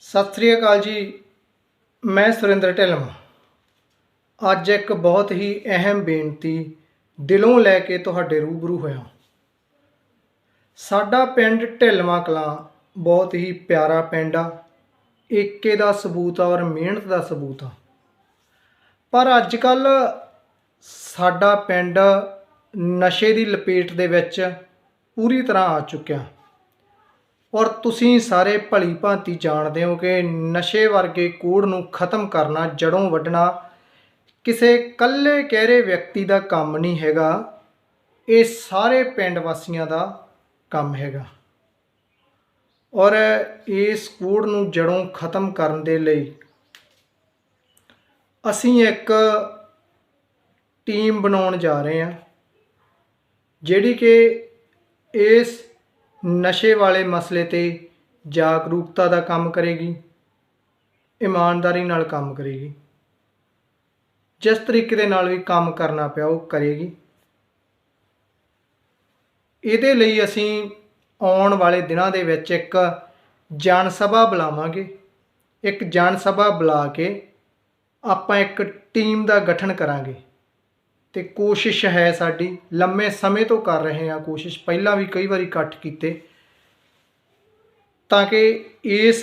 ਸਤਿ ਸ੍ਰੀ ਅਕਾਲ ਜੀ। ਮੈਂ ਸੁਰਿੰਦਰ ਢਿੱਲੋਂ ਅੱਜ ਇੱਕ ਬਹੁਤ ਹੀ ਅਹਿਮ ਬੇਨਤੀ ਦਿਲੋਂ ਲੈ ਕੇ ਤੁਹਾਡੇ ਰੂਬਰੂ ਹੋਇਆ। ਸਾਡਾ ਪਿੰਡ ਢਿਲਵਾਂ ਕਲਾਂ ਬਹੁਤ ਹੀ ਪਿਆਰਾ ਪਿੰਡ ਆ। ਏਕੇ ਦਾ ਸਬੂਤ ਆ ਔਰ ਮਿਹਨਤ ਦਾ ਸਬੂਤ ਆ। ਪਰ ਅੱਜ ਕੱਲ ਸਾਡਾ ਪਿੰਡ ਨਸ਼ੇ ਦੀ ਲਪੇਟ ਦੇ ਵਿੱਚ ਪੂਰੀ ਤਰ੍ਹਾਂ ਆ ਚੁੱਕਿਆ। ਔਰ ਤੁਸੀਂ ਸਾਰੇ ਭਲੀ ਭਾਂਤੀ ਜਾਣਦੇ ਹੋ ਕਿ ਨਸ਼ੇ ਵਰਗੇ ਕੂੜ ਨੂੰ ਖਤਮ ਕਰਨਾ, ਜੜੋਂ ਵੱਢਣਾ ਕਿਸੇ ਕੱਲੇ ਕਹਿਰੇ ਵਿਅਕਤੀ ਦਾ ਕੰਮ ਨਹੀਂ ਹੈਗਾ। ਇਹ ਸਾਰੇ ਪਿੰਡ ਵਾਸੀਆਂ ਦਾ ਕੰਮ ਹੈਗਾ। ਔਰ ਇਸ ਕੂੜ ਨੂੰ ਜੜੋਂ ਖਤਮ ਕਰਨ ਦੇ ਲਈ ਅਸੀਂ ਇੱਕ ਟੀਮ ਬਣਾਉਣ ਜਾ ਰਹੇ ਹਾਂ, ਜਿਹੜੀ ਕਿ ਇਸ ਨਸ਼ੇ ਵਾਲੇ ਮਸਲੇ ਤੇ ਜਾਗਰੂਕਤਾ ਦਾ ਕੰਮ ਕਰੇਗੀ, ਇਮਾਨਦਾਰੀ ਨਾਲ ਕੰਮ ਕਰੇਗੀ। ਜਿਸ ਤਰੀਕੇ ਦੇ ਨਾਲ ਵੀ ਕੰਮ ਕਰਨਾ ਪਿਆ ਉਹ ਕਰੇਗੀ। ਇਹਦੇ ਲਈ ਅਸੀਂ ਆਉਣ ਵਾਲੇ ਦਿਨਾਂ ਦੇ ਵਿੱਚ ਇੱਕ ਜਨ ਸਭਾ ਬੁਲਾਵਾਂਗੇ। ਇੱਕ ਜਨ ਸਭਾ ਬੁਲਾ ਕੇ ਆਪਾਂ ਇੱਕ ਟੀਮ ਦਾ ਗਠਨ ਕਰਾਂਗੇ। ਤੇ ਕੋਸ਼ਿਸ਼ ਹੈ ਸਾਡੀ, ਲੰਮੇ ਸਮੇਂ ਤੋਂ ਕਰ ਰਹੇ ਹਾਂ ਕੋਸ਼ਿਸ਼, ਪਹਿਲਾਂ ਵੀ ਕਈ ਵਾਰੀ ਇਕੱਠ ਕੀਤੇ, ਤਾਂ ਕਿ ਇਸ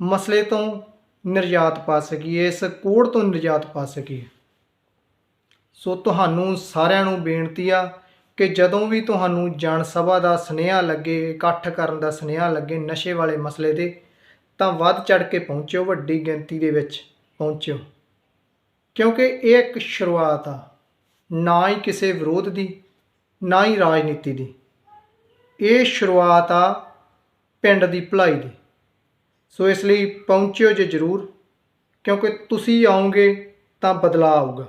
ਮਸਲੇ ਤੋਂ ਨਿਰਯਾਤ ਪਾ ਸਕੀਏ, ਇਸ ਕੋੜ ਤੋਂ ਨਿਰਯਾਤ ਪਾ ਸਕੀਏ। ਸੋ ਤੁਹਾਨੂੰ ਸਾਰਿਆਂ ਨੂੰ ਬੇਨਤੀ ਆ ਕਿ ਜਦੋਂ ਵੀ ਤੁਹਾਨੂੰ ਜਨ ਸਭਾ ਦਾ ਸੁਨੇਹਾ ਲੱਗੇ, ਇਕੱਠ ਕਰਨ ਦਾ ਸੁਨੇਹਾ ਲੱਗੇ ਨਸ਼ੇ ਵਾਲੇ ਮਸਲੇ ਤੇ, ਤਾਂ ਵੱਧ ਚੜ ਕੇ ਪਹੁੰਚਿਓ, ਵੱਡੀ ਗਿਣਤੀ ਦੇ ਵਿੱਚ ਪਹੁੰਚਿਓ। ਕਿਉਂਕਿ ਇਹ ਇੱਕ ਸ਼ੁਰੂਆਤ ਆ, ਨਾ ਹੀ ਕਿਸੇ ਵਿਰੋਧ ਦੀ, ਨਾ ਹੀ ਰਾਜਨੀਤੀ ਦੀ। ਇਹ ਸ਼ੁਰੂਆਤ ਆ ਪਿੰਡ ਦੀ ਭਲਾਈ ਦੀ। ਸੋ ਇਸ ਲਈ ਪਹੁੰਚਿਓ ਜੇ ਜ਼ਰੂਰ, ਕਿਉਂਕਿ ਤੁਸੀਂ ਆਉਂਗੇ ਤਾਂ ਬਦਲਾਅ ਆਊਗਾ।